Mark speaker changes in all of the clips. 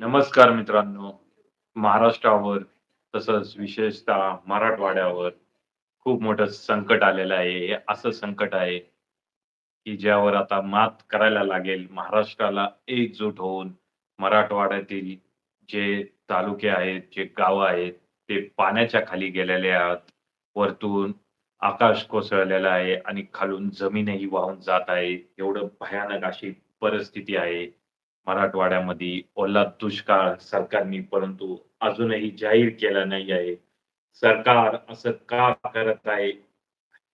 Speaker 1: नमस्कार मित्रांनो. महाराष्ट्रावर तसंच विशेषतः मराठवाड्यावर खूप मोठं संकट आलेलं आहे. हे असं संकट आहे, की ज्यावर आता मात करायला लागेल. महाराष्ट्राला एकजूट होऊन मराठवाड्यातील जे तालुके आहेत, जे गावं आहेत, ते पाण्याच्या खाली गेलेले आहेत. वरतून आकाश कोसळलेलं आहे आणि खालून जमीनही वाहून जात आहे. एवढं भयानक अशी परिस्थिती आहे. मराठवाड्यामध्ये ओला दुष्काळ सरकारने परंतु अजूनही जाहीर केला नाही आहे. सरकार असं का करत आहे?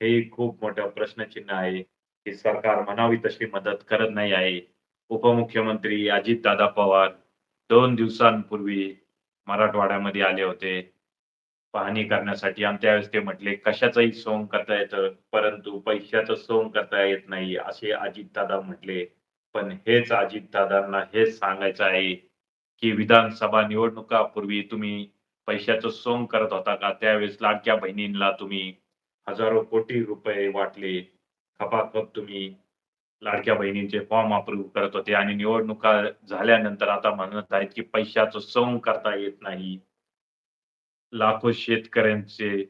Speaker 1: हे खूप मोठं प्रश्नचिन्ह आहे, की सरकार म्हणावी तशी मदत करत नाही आहे. उपमुख्यमंत्री अजितदादा पवार दोन दिवसांपूर्वी मराठवाड्यामध्ये आले होते पाहणी करण्यासाठी आणि त्यावेळेस ते म्हटले, "कशाचंही सोंग करता येतं, परंतु पैशाचं सोंग करता येत नाही," असे अजितदादा म्हटले. पण हेच अजितदादांना हेच सांगायचं आहे, की विधानसभा निवडणुकापूर्वी तुम्ही पैशाचं सोंग करत होता का? त्यावेळेस लाडक्या बहिणींना तुम्ही हजारो कोटी रुपये वाटले. खपाखप तुम्ही लाडक्या बहिणींचे फॉर्म अप्रूव्ह करत होते आणि निवडणुका झाल्यानंतर आता म्हणत आहेत, की पैशाचं सोंग करता येत नाही. लाखो शेतकऱ्यांचे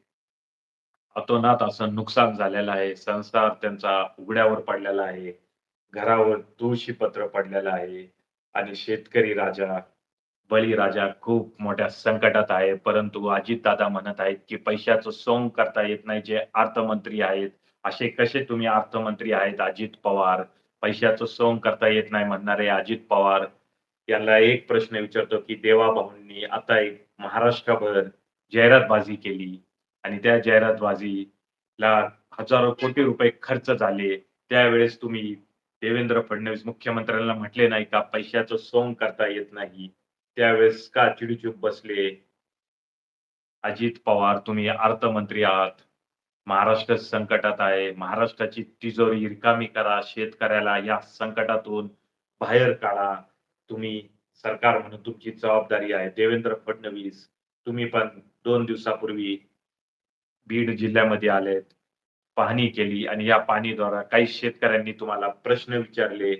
Speaker 1: अतोनात असं नुकसान झालेलं आहे. संसार त्यांचा उघड्यावर पडलेला आहे. घरावर तुळशी पत्र पडलेलं आहे आणि शेतकरी राजा, बळीराजा खूप मोठ्या संकटात आहे. परंतु अजितदादा म्हणत आहेत, की पैशाचं सोंग करता येत नाही. जे अर्थमंत्री आहेत, असे कसे तुम्ही अर्थमंत्री आहेत अजित पवार? पैशाचं सोंग करता येत नाही म्हणणारे अजित पवार यांना एक प्रश्न विचारतो, की देवाभाऊंनी आता एक महाराष्ट्रभर जाहिरातबाजी केली आणि त्या जाहिरातबाजीला हजारो कोटी रुपये खर्च झाले. त्यावेळेस तुम्ही देवेंद्र फडणवीस मुख्यमंत्र्यांना म्हटले नाही का, पैशाचं सोंग करता येत नाही. त्यावेळेस का चिडीचूप बसले? अजित पवार तुम्ही अर्थमंत्री आहात. महाराष्ट्र संकटात आहे. महाराष्ट्राची तिजोरी रिकामी करा. शेतकऱ्याला या संकटातून बाहेर काढा. तुम्ही सरकार म्हणून तुमची जबाबदारी आहे. देवेंद्र फडणवीस तुम्ही पण दोन दिवसापूर्वी बीड जिल्ह्यामध्ये आलेत. पाहणी केली आणि या पाहणीद्वारा काही शेतकऱ्यांनी तुम्हाला प्रश्न विचारले,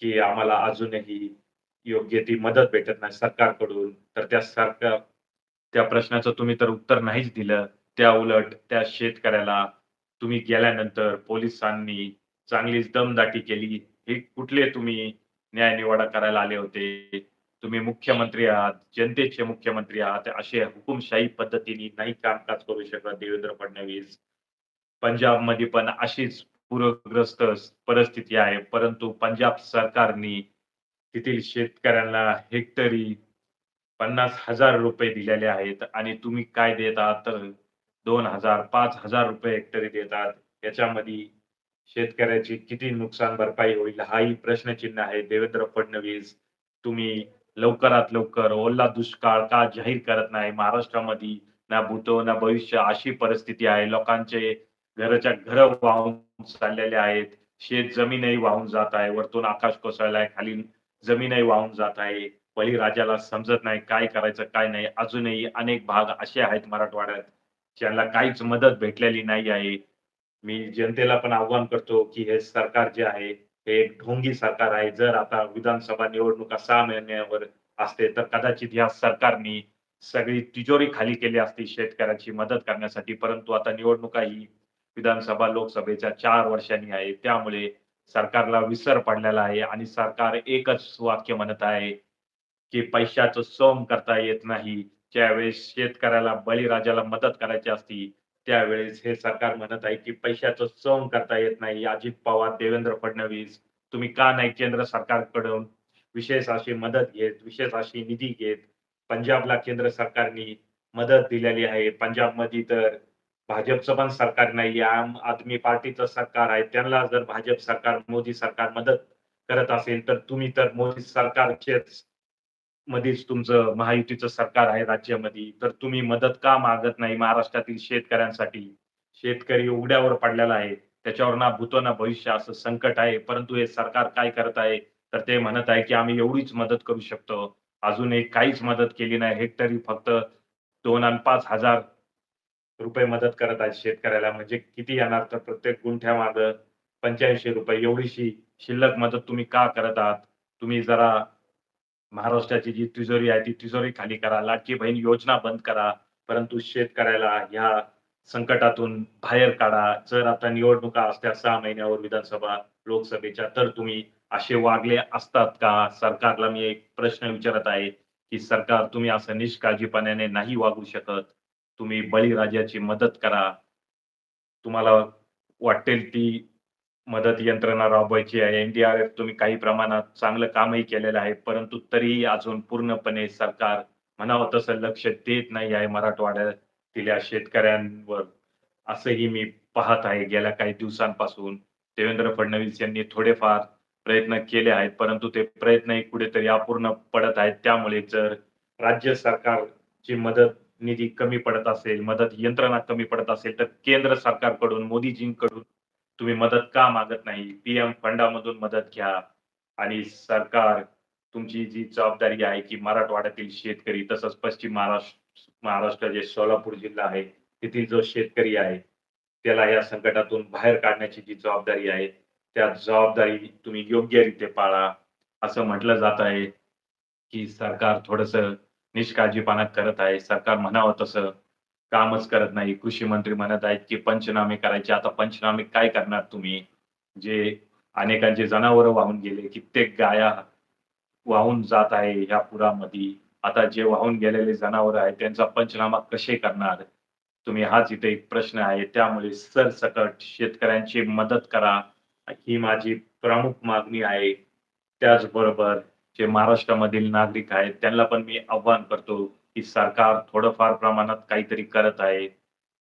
Speaker 1: की आम्हाला अजूनही योग्य ती मदत भेटत नाही सरकारकडून. तर त्या सरकार त्या प्रश्नाचं तुम्ही तर उत्तर नाहीच दिलं. त्या उलट त्या शेतकऱ्याला तुम्ही गेल्यानंतर पोलिसांनी चांगलीच दमदाटी केली. हे कुठले तुम्ही न्यायनिवाडा करायला आले होते? तुम्ही मुख्यमंत्री आहात, जनतेचे मुख्यमंत्री आहात. असे हुकुमशाही पद्धतीने नाही कामकाज करू शकत देवेंद्र फडणवीस. पंजाबमध्ये पण अशीच पूरग्रस्त परिस्थिती आहे. परंतु पंजाब सरकारने तेथील शेतकऱ्यांना हेक्टरी ₹50,000 दिलेले आहेत आणि तुम्ही काय देत आहात तर ₹2,000 ₹5,000 हेक्टरी देतात. याच्यामध्ये शेतकऱ्याची किती नुकसान भरपाई होईल हाही प्रश्नचिन्ह आहे. देवेंद्र फडणवीस तुम्ही लवकरात लवकर ओला दुष्काळ का जाहीर करत नाही? महाराष्ट्रामध्ये ना भूतो ना भविष्य अशी परिस्थिती आहे. लोकांचे घराच्या घर वाहून चाललेले आहेत. शेत जमीनही वाहून जात आहे. वरतून आकाश कोसळलाय, खाली जमीनही वाहून जात आहे. बळीराजाला समजत नाही काय करायचं काय नाही. अजूनही अनेक भाग असे आहेत मराठवाड्यात, ज्यांना काहीच मदत भेटलेली नाही आहे. मी जनतेला पण आव्हान करतो, की हे सरकार जे आहे, हे एक ढोंगी सरकार आहे. जर आता विधानसभा निवडणुका सहा महिन्यावर असते, तर कदाचित या सरकारने सगळी तिजोरी खाली केली असती शेतकऱ्यांची मदत करण्यासाठी. परंतु आता निवडणुका ही विधानसभा, लोकसभेच्या चार वर्षांनी आहे. त्यामुळे सरकारला विसर पडलेला आहे आणि सरकार एकच वाक्य म्हणत आहे, की पैशाचं सोम करता येत नाही. ज्यावेळेस शेतकऱ्याला, बळीराजाला मदत करायची असती, त्यावेळेस हे सरकार म्हणत आहे, की पैशाचं सोम करता येत नाही. अजित पवार, देवेंद्र फडणवीस तुम्ही का नाही केंद्र सरकारकडून विशेष अशी मदत घेत, विशेष अशी निधी घेत? पंजाबला केंद्र सरकारने मदत दिलेली आहे. पंजाबमध्ये तर भाजपचं पण सरकार नाहीये. आम आदमी पार्टीचं सरकार आहे. त्यांना जर भाजप सरकार, मोदी सरकार मदत करत असेल, तर तुम्ही तर मोदी सरकारचेच मध्येच तुमचं महायुतीचं सरकार आहे राज्यामध्ये. तर तुम्ही मदत का मागत नाही महाराष्ट्रातील शेतकऱ्यांसाठी? शेतकरी उघड्यावर पडलेला आहे. त्याच्यावर ना भूतो ना भविष्य असं संकट आहे. परंतु हे सरकार काय करत आहे? तर ते म्हणत आहे, की आम्ही एवढीच मदत करू शकतो. अजूनही काहीच मदत केली नाही. हेक्टरी फक्त दोन आणि पाच हजार रुपये मदत करत आहेत शेतकऱ्याला. म्हणजे किती येणार? तर प्रत्येक गुंठ्यामागं ₹85 एवढीशी शिल्लक मदत तुम्ही का करत आहात? तुम्ही जरा महाराष्ट्राची जी तिजोरी आहे ती तिजोरी खाली करा लाडकी बहीण योजना बंद करा परंतु शेतकऱ्याला ह्या संकटातून बाहेर काढा जर आता निवडणुका असत्या सहा महिन्यावर विधानसभा लोकसभेच्या तर तुम्ही असे वागले असतात का सरकारला मी एक प्रश्न विचारत आहे की सरकार तुम्ही असं निष्काळजीपणाने नाही वागू शकत तुम्ही बळीराजाची मदत करा. तुम्हाला वाटेल ती मदत यंत्रणा राबवायची आहे. एनडीआरएफ तुम्ही काही प्रमाणात चांगलं कामही केलेलं आहे परंतु तरीही अजून पूर्णपणे सरकार म्हणावं तसं लक्ष देत नाही आहे मराठवाड्यातल्या शेतकऱ्यांवर. असंही मी पाहत आहे. गेल्या काही दिवसांपासून देवेंद्र फडणवीस यांनी थोडेफार प्रयत्न केले आहेत परंतु ते प्रयत्नही कुठेतरी अपूर्ण पडत आहेत. त्यामुळे जर राज्य सरकारची मदत निधी कमी पडत असेल मदत यंत्रणा कमी पडत असेल तर केंद्र सरकारकडून मोदीजींकडून तुम्ही मदत का मागत नाही? पीएम फंडामधून मदत घ्या आणि सरकार तुमची जी जबाबदारी आहे की मराठवाड्यातील शेतकरी तसंच पश्चिम महाराष्ट्र महाराष्ट्र जे सोलापूर जिल्हा आहे तेथील जो शेतकरी आहे त्याला या संकटातून बाहेर काढण्याची जी जबाबदारी आहे त्या जबाबदारी तुम्ही योग्यरीत्या पाळा. असं म्हटलं जात आहे की सरकार थोडस निष्काळजीपणा करत आहे. सरकार म्हणावं तसं. कामच करत नाही. कृषी मंत्री म्हणत आहेत की पंचनामे करायचे. आता पंचनामे काय करणार तुम्ही? जे अनेकांचे जनावर वाहून गेले कित्येक गाया वाहून जात आहे ह्या पुरामध्ये. आता जे वाहून गेलेले जनावर आहेत त्यांचा पंचनामा कसे करणार? तुम्ही हाच इथे एक प्रश्न आहे. त्यामुळे सरसकट शेतकऱ्यांची मदत करा. ही माझी प्रमुख मागणी आहे. त्याचबरोबर जे महाराष्ट्रामधील नागरिक आहेत त्यांना पण मी आव्हान करतो की सरकार थोडंफार प्रमाणात काहीतरी करत आहे.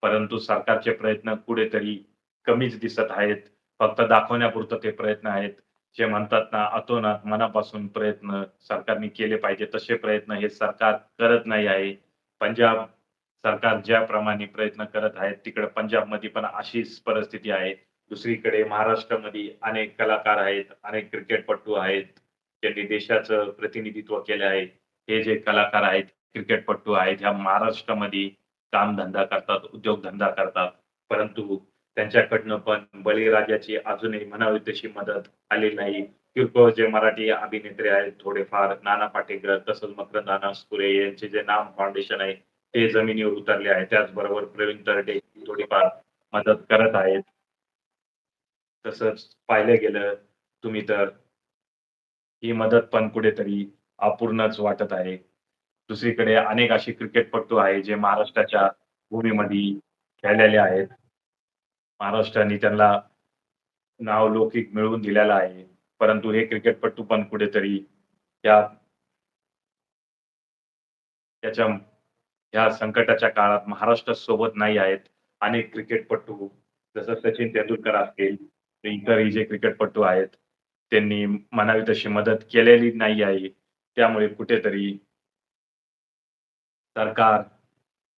Speaker 1: परंतु सरकारचे प्रयत्न कुठेतरी कमीच दिसत आहेत. फक्त दाखवण्यापुरतं ते प्रयत्न आहेत. जे म्हणतात ना अतोनात मनापासून प्रयत्न सरकारने केले पाहिजे तसे प्रयत्न हे सरकार करत नाही आहे. पंजाब सरकार ज्याप्रमाणे प्रयत्न करत आहेत तिकडे पंजाबमध्ये पण अशीच परिस्थिती आहे. दुसरीकडे महाराष्ट्रामध्ये अनेक कलाकार आहेत अनेक क्रिकेटपटू आहेत. त्यांनी देशाचं प्रतिनिधित्व केले आहे. हे जे कलाकार आहेत क्रिकेटपटू आहेत ह्या महाराष्ट्रामध्ये कामधंदा करतात उद्योगधंदा करतात. परंतु त्यांच्याकडनं पण बळीराजाची अजूनही म्हणावी तशी मदत आली नाही. किरकोळ जे मराठी अभिनेत्री आहेत थोडेफार नाना पाटेकर तसंच मकरंद अनासपुरे यांचे जे नाम फाउंडेशन आहे ते जमिनीवर उतरले आहे. त्याचबरोबर प्रवीण तरडे थोडीफार मदत करत आहेत. तसंच पाहिलं गेलं तुम्ही तर ही मदत पण कुठेतरी अपूर्णच वाटत आहे. दुसरीकडे अनेक अशी क्रिकेटपटू आहे जे महाराष्ट्राच्या भूमीमध्ये खेळलेले आहेत. महाराष्ट्राने त्यांना नाव लौकिक मिळवून दिलेलं आहे. परंतु हे क्रिकेटपटू पण कुठेतरी त्या त्याच्या ह्या संकटाच्या काळात महाराष्ट्र सोबत नाही आहेत. अनेक क्रिकेटपटू जसं सचिन तेंडुलकर असतील इतरही जे क्रिकेटपटू आहेत त्यांनी म्हणावी तशी मदत केलेली नाही आहे. त्यामुळे कुठेतरी सरकार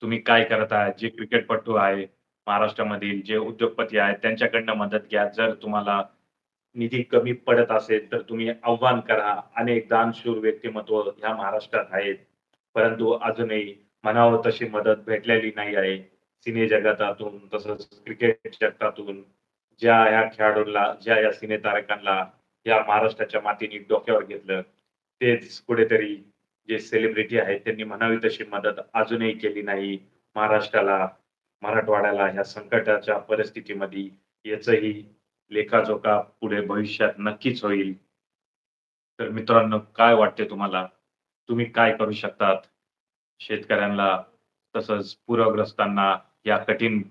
Speaker 1: तुम्ही काय करत आहात? जे क्रिकेटपटू आहे महाराष्ट्रामधील जे उद्योगपती आहेत त्यांच्याकडनं मदत घ्या. जर तुम्हाला निधी कमी पडत असेल तर तुम्ही आव्हान करा. अनेक दानशूर व्यक्तिमत्व ह्या महाराष्ट्रात आहेत. परंतु अजूनही म्हणावं तशी मदत भेटलेली नाही आहे. सिने जगतातून तसंच क्रिकेट जगतातून ज्या ह्या खेळाडूंना ज्या या सिने तारकांना या महाराष्ट्राच्या मातीने डोक्यावर घेतलं तेच कुठेतरी जे सेलिब्रिटी आहेत त्यांनी म्हणावी तशी मदत अजूनही केली नाही. महाराष्ट्राला मराठवाड्याला ह्या संकटाच्या परिस्थितीमध्ये याचही लेखाजोखा पुढे भविष्यात नक्कीच होईल. तर मित्रांनो काय वाटते तुम्हाला? तुम्ही काय करू शकतात? शेतकऱ्यांना तसंच पूरग्रस्तांना या कठीण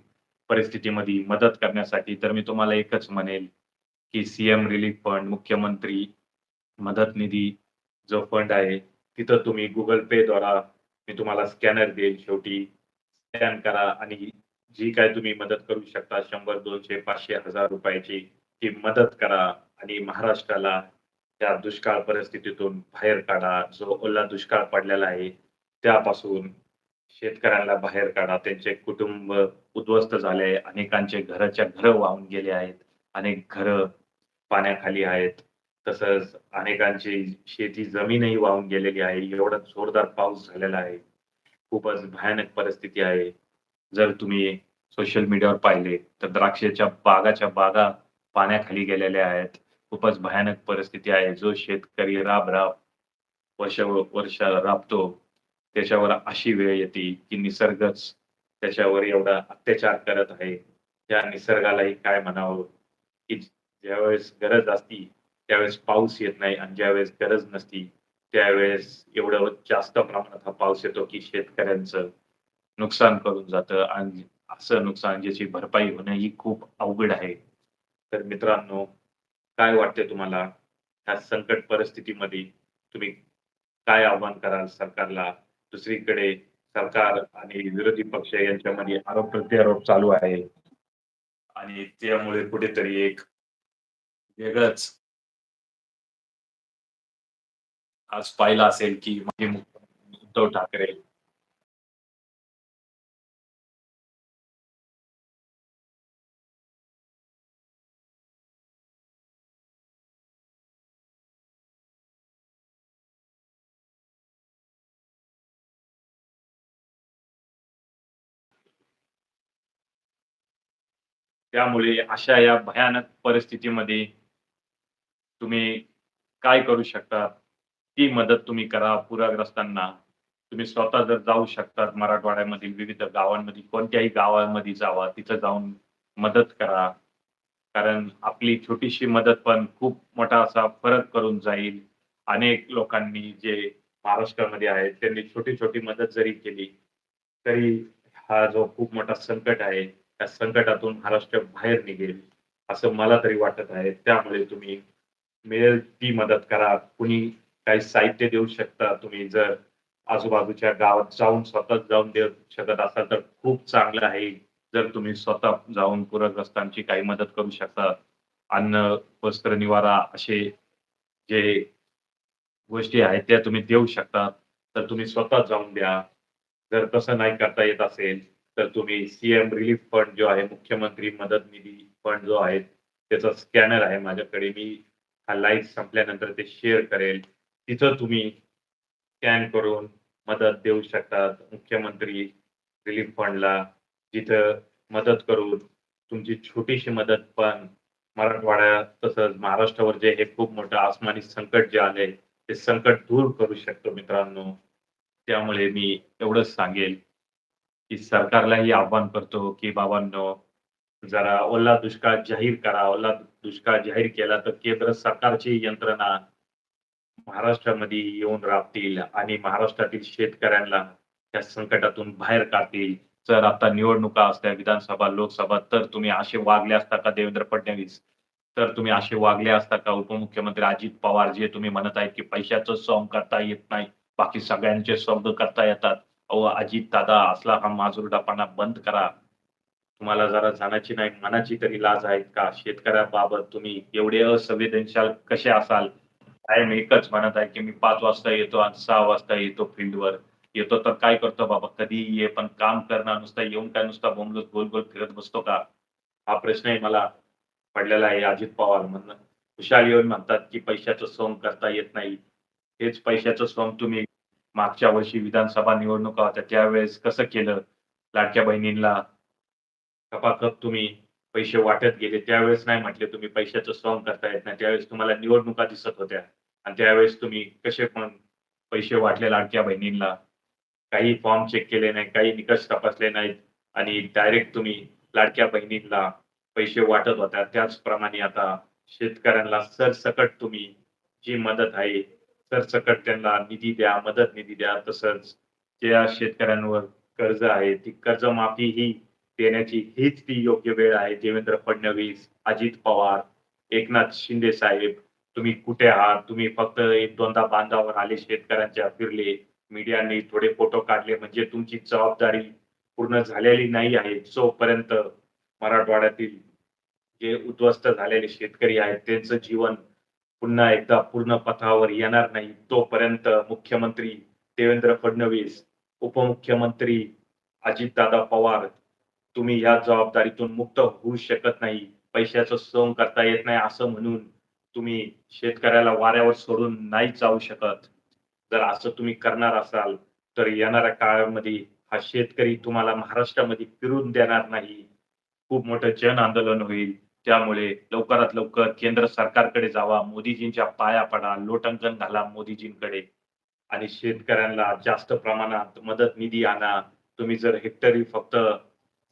Speaker 1: परिस्थितीमध्ये मदत करण्यासाठी तर मी तुम्हाला एकच म्हणेल की सीएम रिलीफ फंड मुख्यमंत्री मदत निधी जो फंड आहे तिथं तुम्ही गुगल पे द्वारा मी तुम्हाला स्कॅनर देईल शेवटी. स्कॅन करा आणि जी काय तुम्ही मदत करू शकता शंभर दोनशे पाचशे हजार रुपयाची ती मदत करा आणि महाराष्ट्राला त्या दुष्काळ परिस्थितीतून बाहेर काढा. जो ओला दुष्काळ पडलेला आहे त्यापासून शेतकऱ्यांना बाहेर काढा. त्यांचे कुटुंब उद्ध्वस्त झाले अनेकांचे घराच्या घरं वाहून गेले आहेत. अनेक घर पाण्याखाली आहेत. तसंच अनेकांची शेती जमीनही वाहून गेलेली आहे. एवढा जोरदार पाऊस झालेला आहे. खूपच भयानक परिस्थिती आहे. जर तुम्ही सोशल मीडियावर पाहिले तर द्राक्षाच्या बागाच्या बागा पाण्याखाली गेलेल्या आहेत. खूपच भयानक परिस्थिती आहे. जो शेतकरी राब राब वर्ष वर्ष राबतो त्याच्यावर अशी वेळ येते की निसर्गच त्याच्यावर एवढा अत्याचार करत आहे. त्या निसर्गालाही काय म्हणावं? की ज्यावेळेस गरज असती त्यावेळेस पाऊस येत नाही आणि ज्यावेळेस गरज नसती त्यावेळेस एवढं जास्त प्रमाणात हा पाऊस येतो की शेतकऱ्यांचं नुकसान करून जातं आणि असं नुकसान ज्याची भरपाई होणं ही खूप अवघड आहे. तर मित्रांनो काय वाटते तुम्हाला? ह्या संकट परिस्थितीमध्ये तुम्ही काय आव्हान कराल सरकारला? दुसरीकडे सरकार आणि विरोधी पक्ष यांच्यामध्ये आरोप प्रत्यारोप चालू आहे. आणि त्यामुळे कुठेतरी एक वेगळंच आज पाहिलं असेल की माजी मुख्यमंत्री उद्धव ठाकरे त्यामुळे अशा या भयानक परिस्थितीमध्ये तुम्ही काय करू शकता? ती मदत तुम्ही करा पूरग्रस्तांना. तुम्ही स्वतः जर जाऊ शकतात मराठवाड्यामधील विविध गावांमध्ये कोणत्याही गावांमध्ये जावा तिथं जाऊन मदत करा. कारण आपली छोटीशी मदत पण खूप मोठा असा फरक करून जाईल. अनेक लोकांनी जे महाराष्ट्रामध्ये आहेत त्यांनी छोटी छोटी मदत जरी केली तरी हा जो खूप मोठा संकट आहे त्या संकटातून महाराष्ट्र बाहेर निघेल असं मला तरी वाटत आहे. त्यामुळे तुम्ही मिळेल ती मदत करा. कुणी काही साहित्य देऊ शकता. तुम्ही जर आजूबाजूच्या गावात जाऊन स्वतः जाऊन देऊ शकत असाल तर खूप चांगलं आहे. जर तुम्ही स्वतः जाऊन पूरग्रस्तांची काही मदत करू शकता. अन्न वस्त्र निवारा असे जे गोष्टी आहेत त्या तुम्ही देऊ शकता. तर तुम्ही स्वतः जाऊन द्या. जर तसं नाही करता येत असेल तर तुम्ही सीएम रिलीफ फंड जो आहे मुख्यमंत्री मदत निधी फंड जो आहे त्याचा स्कॅनर आहे माझ्याकडे. मी हा लाईव्ह संपल्यानंतर ते शेअर करेल. तिथं तुम्ही स्कॅन करून मदत देऊ शकतात मुख्यमंत्री रिलीफ फंडला जिथं मदत करून तुमची छोटीशी मदत पण मराठवाड्या तसंच महाराष्ट्रावर जे हे खूप मोठं आसमानी संकट जे आले ते संकट दूर करू शकतो मित्रांनो. त्यामुळे मी एवढंच सांगेल. की सरकारलाही आव्हान करतो की बाबांनो जरा ओला दुष्काळ जाहीर करा ओला दुष्काळ जाहीर केला तर केंद्र सरकारची यंत्रणा महाराष्ट्रामध्ये येऊन राबतील आणि महाराष्ट्रातील शेतकऱ्यांना त्या संकटातून बाहेर काढतील. जर आता निवडणुका असत्या विधानसभा लोकसभा तर तुम्ही असे वागले असता का देवेंद्र फडणवीस? तर तुम्ही असे वागले असता का उपमुख्यमंत्री अजित पवार जे तुम्ही म्हणत आहेत की पैशाचं सॉंग करता येत नाही बाकी सगळ्यांचे सॉंग करता येतात? अहो अजित दादा असला हा माजुरडापणा बंद करा. तुम्हाला जरा जाण्याची नाही मनाची तरी लाज आहेत का? शेतकऱ्याबाबत तुम्ही एवढे असंवेदनशील कसे असाल? कायम एकच म्हणत आहे की मी पाच वाजता येतो आणि सहा वाजता येतो फील्डवर. येतो तर काय करतो बाबा? कधी ये पण काम करणं नुसता येऊन काय नुसता बोंबलत गोल गोल फिरत बसतो का? हा प्रश्नही मला पडलेला आहे अजित पवार म्हणून. खुशाल येऊन म्हणतात की पैशाचं सोंग करता येत नाही. हेच पैशाचं सोंग तुम्ही मागच्या वर्षी विधानसभा निवडणुका होत्या त्यावेळेस कसं केलं? लाडक्या बहिणींना कपाकप तुम्ही पैसे वाटत गेले त्यावेळेस नाही म्हटले तुम्ही पैशाचं सॉंग करता येत नाही त्यावेळेस तुम्हाला निवडणुका दिसत होत्या. आणि त्यावेळेस तुम्ही कसे पण पैसे वाटले लाडक्या बहिणींना? काही फॉर्म चेक केले नाही काही निकष तपासले नाहीत आणि डायरेक्ट तुम्ही लाडक्या बहिणींना पैसे वाटत होत्या त्याचप्रमाणे आता शेतकऱ्यांना सरसकट तुम्ही जी मदत आहे सरसकट त्यांना निधी द्या मदत निधी द्या. तसंच ज्या शेतकऱ्यांवर कर्ज आहे ती कर्जमाफी ही देण्याची हीच ती योग्य वेळ आहे. देवेंद्र फडणवीस अजित पवार एकनाथ शिंदे साहेब तुम्ही कुठे आहात? तुम्ही फक्त एक दोनदा बांधावर आले शेतकऱ्यांच्या फिरले. मीडियाने थोडे फोटो काढले. म्हणजे तुमची जबाबदारी पूर्ण झालेली नाही आहे. जोपर्यंत मराठवाड्यातील जे उद्ध्वस्त झालेले शेतकरी आहेत त्यांचं जीवन पुन्हा एकदा पूर्ण पथावर येणार नाही. तोपर्यंत मुख्यमंत्री देवेंद्र फडणवीस उपमुख्यमंत्री अजितदादा पवार तुम्ही या जबाबदारीतून मुक्त होऊ शकत नाही. पैशाचं सोंग करता येत नाही असं म्हणून तुम्ही शेतकऱ्याला वाऱ्यावर सोडून नाही जाऊ शकत. जर असं तुम्ही करणार असाल तर येणाऱ्या काळामध्ये हा शेतकरी तुम्हाला महाराष्ट्रामध्ये फिरून देणार नाही. खूप मोठं जन आंदोलन होईल. त्यामुळे लवकरात लवकर केंद्र सरकारकडे जावा मोदीजींच्या पाया पडा लोटंकन घाला मोदीजींकडे. आणि शेतकऱ्यांना जास्त प्रमाणात मदत निधी आणा. तुम्ही जर हेक्टरी फक्त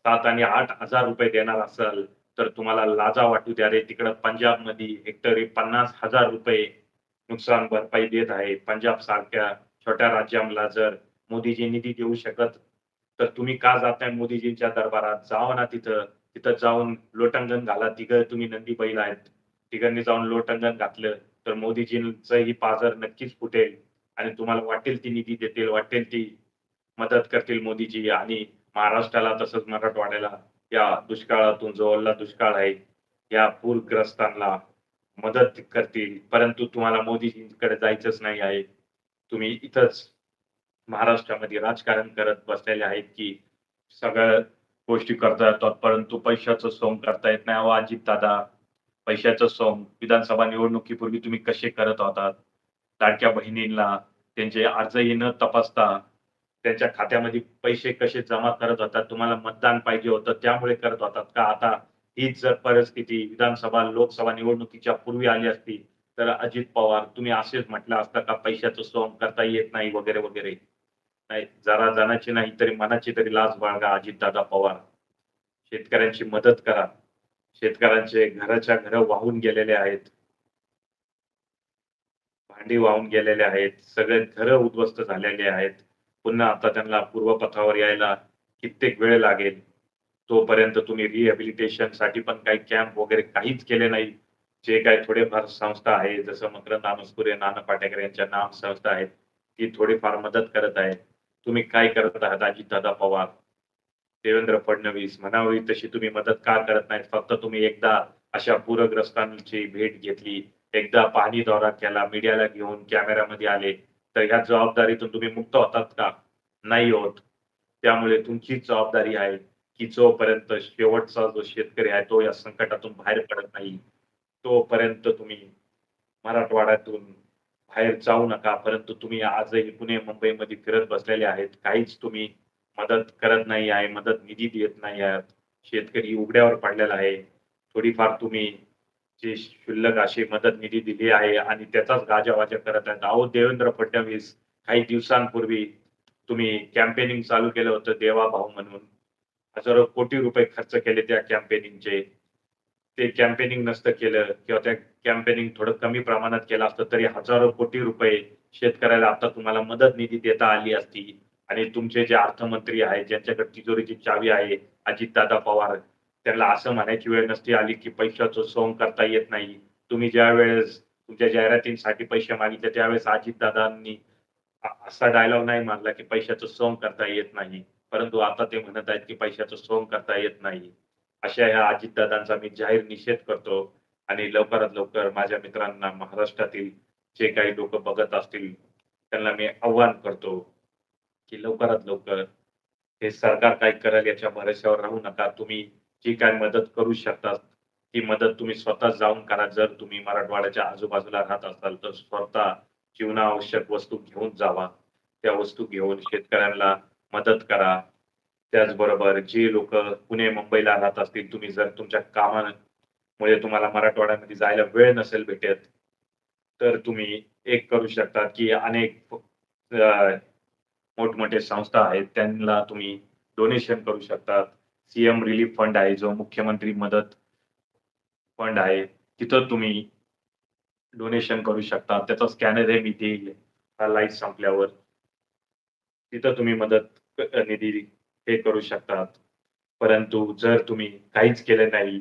Speaker 1: सात आणि आठ हजार रुपये देणार असाल तर तुम्हाला लाजा वाटू द्या रे. तिकडं पंजाबमध्ये हेक्टरी पन्नास हजार रुपये नुकसान भरपाई देत आहे. पंजाब सारख्या छोट्या राज्याला जर मोदीजी निधी देऊ शकत तर तुम्ही का जात नाही मोदीजींच्या दरबारात? जावा ना तिथं. तिथं जाऊन लोटंगण घाला. तिघं तुम्ही नंदी बैल आहेत. तिघांनी जाऊन लोटंगण घातलं. तर मोदीजींचं ही पाजर नक्कीच फुटेल आणि तुम्हाला वाटेल ती निधी देतील वाटेल ती मदत करतील मोदीजी आणि महाराष्ट्राला तसंच मराठवाड्याला. या दुष्काळातून जो ओला दुष्काळ आहे या पूरग्रस्तांना मदत करतील. परंतु तुम्हाला मोदीजींकडे जायचंच नाही आहे. तुम्ही इथंच महाराष्ट्रामध्ये राजकारण करत बसलेले आहेत की सगळं गोष्टी करता येतात परंतु पैशाचं सोंग करता येत नाही. अहो अजित दादा पैशाचं सोंग. विधानसभा निवडणुकीपूर्वी तुम्ही कसे करत होतात? लाडक्या बहिणींना त्यांचे अर्जही न तपासता त्यांच्या खात्यामध्ये पैसे कसे जमा करत होतात? तुम्हाला मतदान पाहिजे होतं त्यामुळे करत होतात का? आता हीच जर परिस्थिती विधानसभा लोकसभा निवडणुकीच्या पूर्वी आली असती तर अजित पवार तुम्ही असेच म्हटलं असतं का? पैशाचं सोंग करता येत नाही वगैरे वगैरे. नाही जरा जाण्याची नाही तरी मनाची तरी लाज बाळगा अजितदादा पवार. शेतकऱ्यांची मदत करा. शेतकऱ्यांचे घराच्या घर वाहून गेलेले आहेत. भांडी वाहून गेलेले आहेत. सगळे घर उद्ध्वस्त झालेले आहेत. पुन्हा आता त्यांना पूर्वपथावर यायला कित्येक वेळ लागेल. तोपर्यंत तुम्ही रिहॅबिलिटेशनसाठी पण काही कॅम्प वगैरे काहीच केले नाही. जे काही थोडेफार संस्था आहे जसं मकरंद आमसपुरे नाना पाटेकर यांच्या नाम संस्था आहेत ती थोडीफार मदत करत आहेत. तुम्ही काय करत आहात? अजितदादा पवार देवेंद्र फडणवीस म्हणावी तशी तुम्ही मदत का करत नाहीत. फक्त तुम्ही एकदा अशा पूरग्रस्तांची भेट घेतली एकदा पाहणी दौरा केला मीडियाला घेऊन कॅमेऱ्यामध्ये आले तर ह्या जबाबदारीतून तुम्ही मुक्त होतात का? नाही होत. त्यामुळे तुमची जबाबदारी आहे की जोपर्यंत शेवटचा जो शेतकरी आहे तो या संकटातून बाहेर पडत नाही तोपर्यंत तुम्ही मराठवाड्यातून बाहेर जाऊ नका परंतु तुम्ही आजही पुणे मुंबईमध्ये फिरत बसलेले आहेत. काहीच तुम्ही मदत करत नाही आहे मदत निधी देत नाही आहात. शेतकरी उघड्यावर पडलेला आहे. थोडीफार तुम्ही जे क्षुल्लक अशी मदत निधी दिली आहे आणि त्याचाच गाजावाजा करत आहेत. अहो देवेंद्र फडणवीस काही दिवसांपूर्वी तुम्ही कॅम्पेनिंग चालू केलं होतं देवा भाऊ म्हणून. हजारो कोटी रुपये खर्च केले त्या कॅम्पेनिंगचे ते कॅम्पेनिंग नसतं केलं किंवा त्या कॅम्पेनिंग थोडं कमी प्रमाणात केलं असतं तरी हजारो कोटी रुपये शेतकऱ्याला आता तुम्हाला मदत निधी देता आली असती. आणि तुमचे जे अर्थमंत्री आहेत ज्यांच्याकडे तिजोरीची चावी आहे अजितदादा पवार त्यांना असं म्हणायची वेळ नसती आली की पैशाचं सोंग करता येत नाही. तुम्ही ज्या वेळेस तुमच्या जाहिरातींसाठी पैसे मागितले त्यावेळेस अजितदादांनी असा डायलॉग नाही मानला की पैशाचं सोंग करता येत नाही. परंतु आता ते म्हणत आहेत की पैशाचं सोंग करता येत नाही. अशा ह्या अजितदादांचा मी जाहीर निषेध करतो आणि लवकरात लवकर माझ्या मित्रांना महाराष्ट्रातील जे काही लोक बघत असतील त्यांना मी आव्हान करतो की लवकरात लवकर हे सरकार काय करेल याच्या भरोश्यावर राहू नका. तुम्ही जी काय मदत करू शकतात ती मदत तुम्ही स्वतः जाऊन करा. जर तुम्ही मराठवाड्याच्या आजूबाजूला राहत असाल तर स्वतः जीवनावश्यक वस्तू घेऊन जावा. त्या वस्तू घेऊन शेतकऱ्यांना मदत करा. त्याचबरोबर जे लोक पुणे मुंबईला राहत असतील तुम्ही जर तुमच्या कामामुळे तुम्हाला मराठवाड्यामध्ये जायला वेळ नसेल भेटत तर तुम्ही एक करू शकता की अनेक मोठमोठे संस्था आहेत त्यांना तुम्ही डोनेशन करू शकतात सीएम रिलीफ फंड आहे जो मुख्यमंत्री मदत फंड आहे तिथं तुम्ही डोनेशन करू शकता. त्याचा स्कॅनर हे मी देईल हा लाइट संपल्यावर तिथं तुम्ही मदत निधी हे करू शकतात. परंतु जर तुम्ही काहीच केलं नाही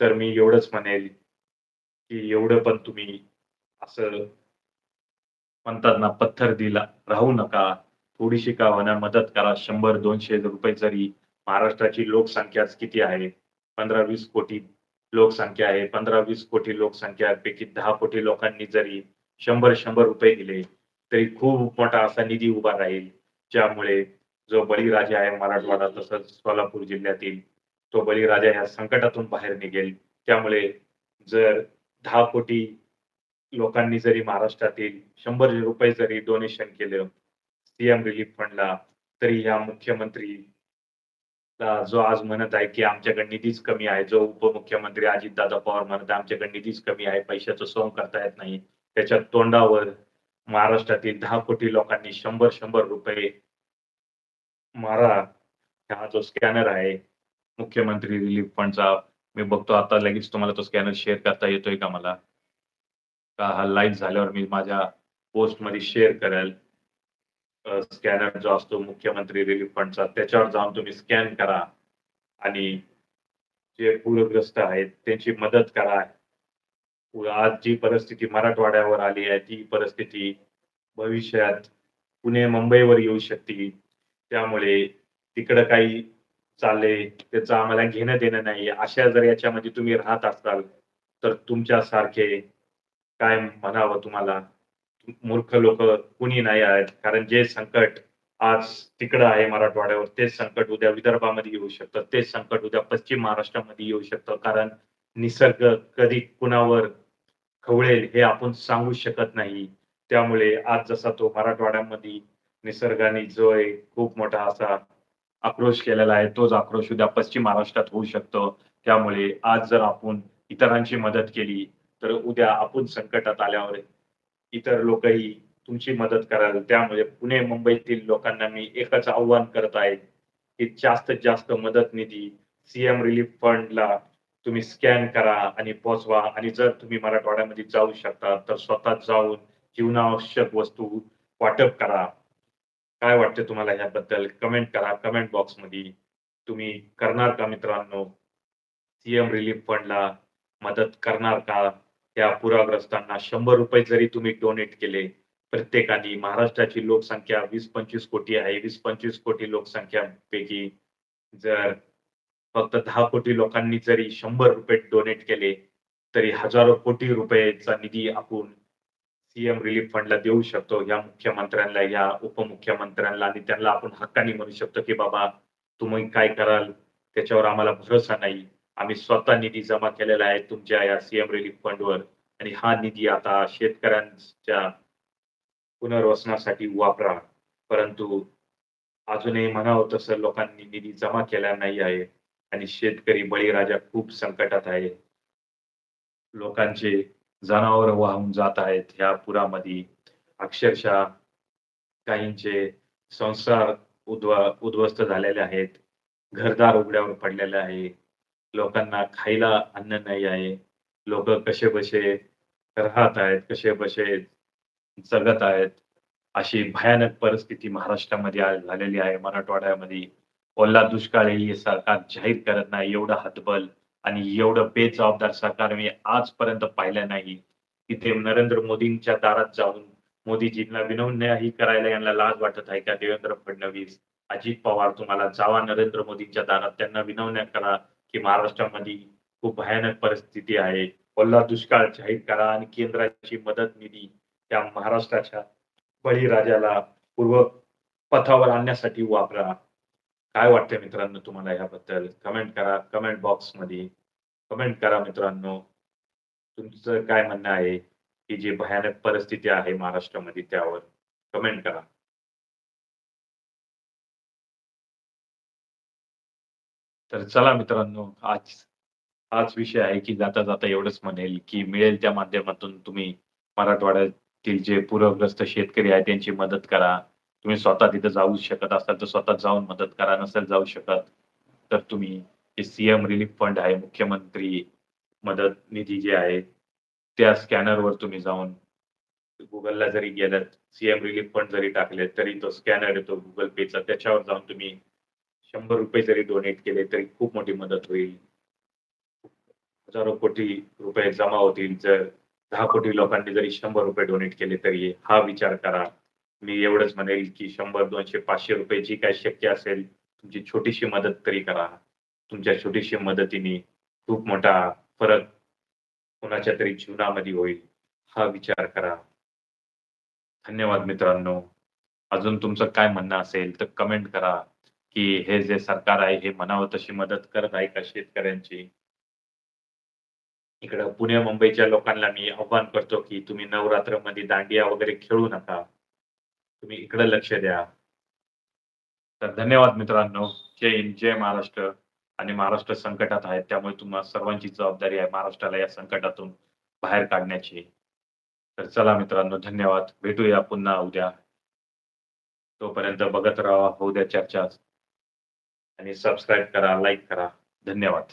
Speaker 1: तर मी एवढंच म्हणेल की एवढं पण तुम्ही असं म्हणतात ना पत्थर दिला राहू नका. थोडीशी का होणार मदत करा. शंभर दोनशे रुपये जरी महाराष्ट्राची लोकसंख्याच किती आहे? पंधरा वीस कोटी लोकसंख्या आहे. पंधरा वीस कोटी लोकसंख्यापैकी दहा कोटी लोकांनी जरी शंभर शंभर रुपये दिले तरी खूप मोठा असा निधी उभा राहील ज्यामुळे जो बळीराजा आहे मराठवाडा तसंच सोलापूर जिल्ह्यातील तो बळीराजा ह्या संकटातून बाहेर निघेल. त्यामुळे जर दहा कोटी लोकांनी जरी महाराष्ट्रातील शंभर रुपये जरी डोनेशन केलं सीएम रिलीफ फंडला तरी ह्या मुख्यमंत्री जो आज म्हणत आहे की आमच्याकडे निधीच कमी आहे जो उपमुख्यमंत्री अजितदादा पवार म्हणत आहे आमच्याकडे निधीच कमी आहे पैशाचं सोंग करता येत नाही. त्याच्या तोंडावर महाराष्ट्रातील दहा कोटी लोकांनी शंभर शंभर रुपये मारा हा जो स्कॅनर आहे मुख्यमंत्री रिलीफ फंडचा मी बघतो आता लगेच तुम्हाला तो स्कॅनर शेअर करता येतोय का मला? का हा लाईव्ह झाल्यावर मी माझ्या पोस्टमध्ये शेअर करेल? स्कॅनर जो असतो मुख्यमंत्री रिलीफ फंडचा त्याच्यावर जाऊन तुम्ही स्कॅन करा आणि जे पूरग्रस्त आहेत त्यांची मदत करा. आज जी परिस्थिती मराठवाड्यावर आली आहे ती परिस्थिती भविष्यात पुणे मुंबईवर येऊ शकते. त्यामुळे तिकडं काही चालले त्याचं आम्हाला घेणं देणं नाही. अशा जर याच्यामध्ये तुम्ही राहत असाल तर तुमच्यासारखे काय म्हणावं तुम्हाला? मूर्ख लोक कुणी नाही आहेत. कारण जे संकट आज तिकडं आहे मराठवाड्यावर तेच संकट उद्या विदर्भामध्ये येऊ शकतं. तेच संकट उद्या पश्चिम महाराष्ट्रामध्ये येऊ शकतं. कारण निसर्ग कधी कुणावर खवळेल हे आपण सांगू शकत नाही. त्यामुळे आज जसा तो मराठवाड्यामध्ये निसर्गाने जो आहे खूप मोठा असा आक्रोश केलेला आहे. तोच आक्रोश उद्या पश्चिम महाराष्ट्रात होऊ शकतो. त्यामुळे आज जर आपण इतरांची मदत केली तर उद्या आपण संकटात आल्यावर इतर लोकही तुमची मदत कराल. त्यामुळे पुणे मुंबईतील लोकांना मी एकच आव्हान करत आहे की जास्तीत जास्त मदत निधी सीएम रिलीफ फंडला तुम्ही स्कॅन करा आणि पोहोचवा आणि जर तुम्ही मराठवाड्यामध्ये जाऊ शकता तर स्वतः जाऊन जीवनावश्यक वस्तू वाटप करा. काय वाटते तुम्हाला ह्याबद्दल? कमेंट करा. कमेंट बॉक्समध्ये तुम्ही करणार का मित्रांनो? सीएम रिलीफ फंडला मदत करणार का? त्या पुराग्रस्तांना शंभर रुपये जरी तुम्ही डोनेट केले प्रत्येकाने महाराष्ट्राची लोकसंख्या वीस पंचवीस कोटी आहे. वीस पंचवीस कोटी लोकसंख्यापैकी जर फक्त दहा कोटी लोकांनी जरी शंभर रुपये डोनेट केले तरी हजारो कोटी रुपयेचा निधी आपण सीएम रिलीफ फंडला देऊ शकतो. या मुख्यमंत्र्यांना या उपमुख्यमंत्र्यांना आणि त्यांना आपण हक्काने म्हणू शकतो की बाबा तुम्ही काय कराल? त्याच्यावर आम्हाला भरोसा नाही. आम्ही स्वतः निधी जमा केलेला आहे तुमच्या या सीएम रिलीफ फंडवर आणि हा निधी आता शेतकऱ्यांच्या पुनर्वसनासाठी वापरा. परंतु अजूनही म्हणावं तसं लोकांनी निधी जमा केला नाही आहे. आणि शेतकरी बळीराजा खूप संकटात आहे. लोकांचे जनावर वाहून जात आहेत. ह्या पुरामध्ये अक्षरशः काहींचे संसार उद्व उद्ध्वस्त झालेले आहेत. घरदार उघड्यावर पडलेले आहे. लोकांना खायला अन्न नाही आहे. लोक कसे बसे राहत आहेत कसे बसे जगत आहेत अशी भयानक परिस्थिती महाराष्ट्रामध्ये झालेली आहे. मराठवाड्यामध्ये ओला दुष्काळी सरकार जाहीर करत नाही. एवढं हतबल आणि एवढं बेजबाबदार सरकार मी आजपर्यंत पाहिलं नाही. तिथे नरेंद्र मोदींच्या दारात जाऊन मोदीजींना विनवण्याही करायला यांना लाज वाटत आहे का? देवेंद्र फडणवीस अजित पवार तुम्हाला जावा नरेंद्र मोदींच्या दारात त्यांना विनवण्या करा की महाराष्ट्रामध्ये खूप भयानक परिस्थिती आहे. ओल्ला दुष्काळ जाहीर करा आणि केंद्राची मदत निधी त्या महाराष्ट्राच्या बळीराजाला पूर्व पथावर आणण्यासाठी वापरा. काय वाटतंय मित्रांनो तुम्हाला याबद्दल? कमेंट करा कमेंट बॉक्समध्ये. कमेंट करा मित्रांनो. तुमचं काय म्हणणं आहे? की जी भयानक परिस्थिती आहे महाराष्ट्रामध्ये त्यावर. कमेंट करा. तर चला मित्रांनो आज हाच विषय आहे की जाता जाता एवढंच म्हणेल की मिळेल त्या माध्यमातून तुम्ही मराठवाड्यातील जे पूरग्रस्त शेतकरी आहे त्यांची मदत करा. तुम्ही स्वतः तिथे जाऊ शकत असाल तर स्वतः जाऊन मदत करा नसेल जाऊ शकत तर तुम्ही हे सीएम रिलीफ फंड आहे मुख्यमंत्री मदत निधी जे आहे त्या स्कॅनरवर तुम्ही जाऊन गुगलला जरी गेलात सीएम रिलीफ फंड जरी टाकले तरी तो स्कॅनर येतो गुगल पेचा त्याच्यावर जाऊन तुम्ही शंभर रुपये जरी डोनेट केले तरी खूप मोठी मदत होईल. हजारो कोटी रुपये जमा होतील. जर दहा कोटी लोकांनी जरी शंभर रुपये डोनेट केले तरी हा विचार करा. मी एवढंच म्हणेल की शंभर दोनशे पाचशे रुपये जी काय शक्य असेल तुमची छोटीशी मदत तरी करा. तुमच्या छोटीशी मदतीने खूप मोठा फरक कोणाच्या तरी जीवनामध्ये होईल हा विचार करा. धन्यवाद मित्रांनो. अजून तुमचं काय म्हणणं असेल तर कमेंट करा की हे जे सरकार आहे हे म्हणावं तशी मदत करत आहे का शेतकऱ्यांची? इकडं पुणे मुंबईच्या लोकांना मी आव्हान करतो की तुम्ही नवरात्रमध्ये दांडिया वगैरे खेळू नका. तुम्ही इकडे लक्ष द्या. तर धन्यवाद मित्रांनो. जय हिंद जय महाराष्ट्र. आणि महाराष्ट्र संकटात आहे त्यामुळे तुम्हाला सर्वांची जबाबदारी आहे महाराष्ट्राला या संकटातून बाहेर काढण्याची. तर चला मित्रांनो धन्यवाद. भेटूया पुन्हा उद्या. तोपर्यंत बघत राहा होऊ द्या चर्चा. आणि सबस्क्राईब करा लाईक करा. धन्यवाद.